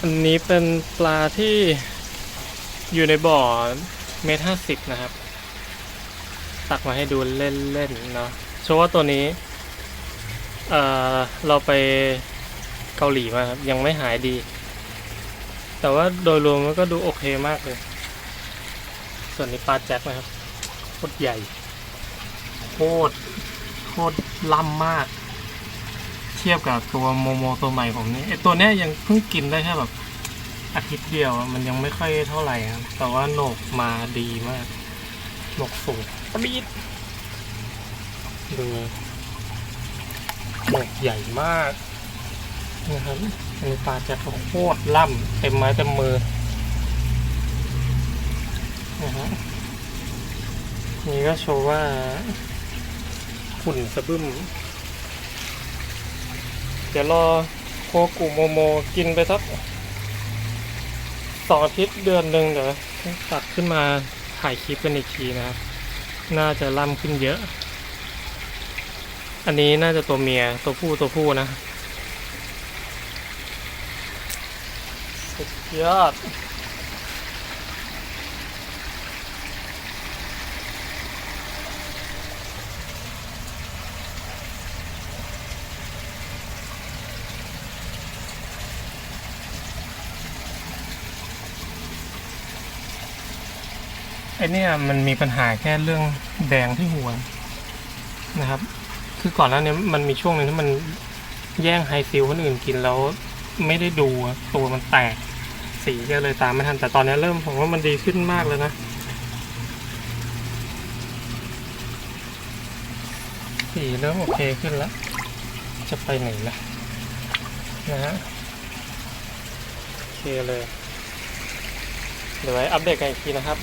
อันนี้เป็นปลาที่อยู่ในบ่อเมตรห้าสิบนะครับ ตักมาให้ดูเล่นๆเนาะโชว์ว่าตัวนี้เอ่อเราไปเกาหลีมาครับยังไม่หายดี แต่ว่าโดยรวมมันก็ดูโอเคมากเลย ส่วนนี้ปลาแจ็คนะครับโคตรใหญ่โคตรโคตรล่ำมาก เทียบกับตัวโมโมตัวใหม่ผมนี่ไอตัวเนี้ยยังเพิ่งกินได้แค่แบบอาทิตย์เดียวอะมันยังไม่ค่อยเท่าไหร่ครับแต่ว่าโหนกมาดีมากโหนกสูงปรีดดูโหนกใหญ่มากนะครับอันนี้ปลาจะโคตรล่ำเต็มไม้เต็มมือนะฮะนี่ก็โชว์ว่าหุ่นสะบึ้ม เดี๋ยวรอโคกุโมโมกินไปสักสองอาทิตย์เดือนหนึ่งเดี๋ยวตัดขึ้นมาถ่ายคลิปกันอีกทีนะครับ น่าจะล่ำขึ้นเยอะ อันนี้น่าจะตัวเมียตัวผู้ตัวผู้นะสุดยอด ไอเนี่ยมันมีปัญหาแค่เรื่องแดงที่หัวนะครับ คือก่อนหน้านี้มันมีช่วงหนึ่งที่มันแย่งไฮซิลคนอื่นกินแล้วไม่ได้ดูตัวมันแตกสีก็เลยตามไม่ทันแต่ตอนนี้เริ่มผมว่ามันดีขึ้นมากแล้วนะสีเริ่มโอเคขึ้นแล้ว จะไปไหนล่ะนะฮะโอเคเลย เดี๋ยวไว้อัปเดตกันอีกทีนะครับ